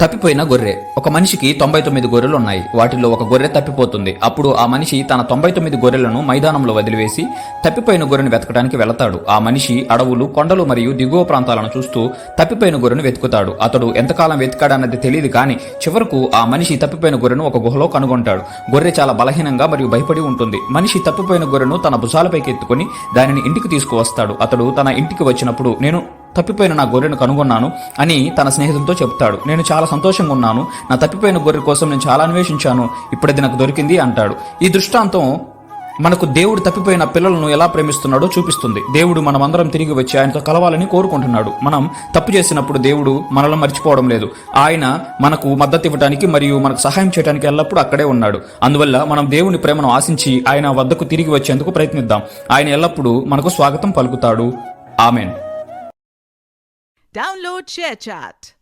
తప్పిపోయిన గొర్రె. ఒక మనిషికి తొంభై తొమ్మిది గొర్రెలు ఉన్నాయి వాటిలో ఒక గొర్రె తప్పిపోతుంది. అప్పుడు ఆ మనిషి తన తొంభై తొమ్మిది గొర్రెలను మైదానంలో వదిలివేసి తప్పిపోయిన గొర్రెను వెతకడానికి వెళతాడు. ఆ మనిషి అడవులు కొండలు మరియు దిగువ ప్రాంతాలను చూస్తూ తప్పిపోయిన గొర్రెను వెతుకుతాడు. అతడు ఎంతకాలం వెతికాడన్నది తెలియదు కానీ చివరకు ఆ మనిషి తప్పిపోయిన గొర్రెను ఒక గుహలో కనుగొంటాడు. గొర్రె చాలా బలహీనంగా మరియు భయపడి ఉంటుంది. మనిషి తప్పిపోయిన గొర్రెను తన భుజాలపైకి ఎత్తుకుని దానిని ఇంటికి తీసుకువస్తాడు. అతడు తన ఇంటికి వచ్చినప్పుడు నేను తప్పిపోయిన నా గొర్రెను కనుగొన్నాను అని తన స్నేహితులతో చెప్తాడు. నేను చాలా సంతోషంగా ఉన్నాను. నా తప్పిపోయిన గొర్రె కోసం నేను చాలా అన్వేషించాను. ఇప్పుడది నాకు దొరికింది అంటాడు. ఈ దృష్టాంతం మనకు దేవుడు తప్పిపోయిన పిల్లలను ఎలా ప్రేమిస్తున్నాడో చూపిస్తుంది. దేవుడు మనమందరం తిరిగి వచ్చి ఆయనతో కలవాలని కోరుకుంటున్నాడు. మనం తప్పు చేసినప్పుడు దేవుడు మనల్ని మర్చిపోవడం లేదు. ఆయన మనకు మద్దతు ఇవ్వడానికి మరియు మనకు సహాయం చేయడానికి ఎల్లప్పుడూ అక్కడే ఉన్నాడు. అందువల్ల మనం దేవుని ప్రేమను ఆశించి ఆయన వద్దకు తిరిగి వచ్చేందుకు ప్రయత్నిద్దాం. ఆయన ఎల్లప్పుడూ మనకు స్వాగతం పలుకుతాడు. ఆమెన్. Download ShareChat.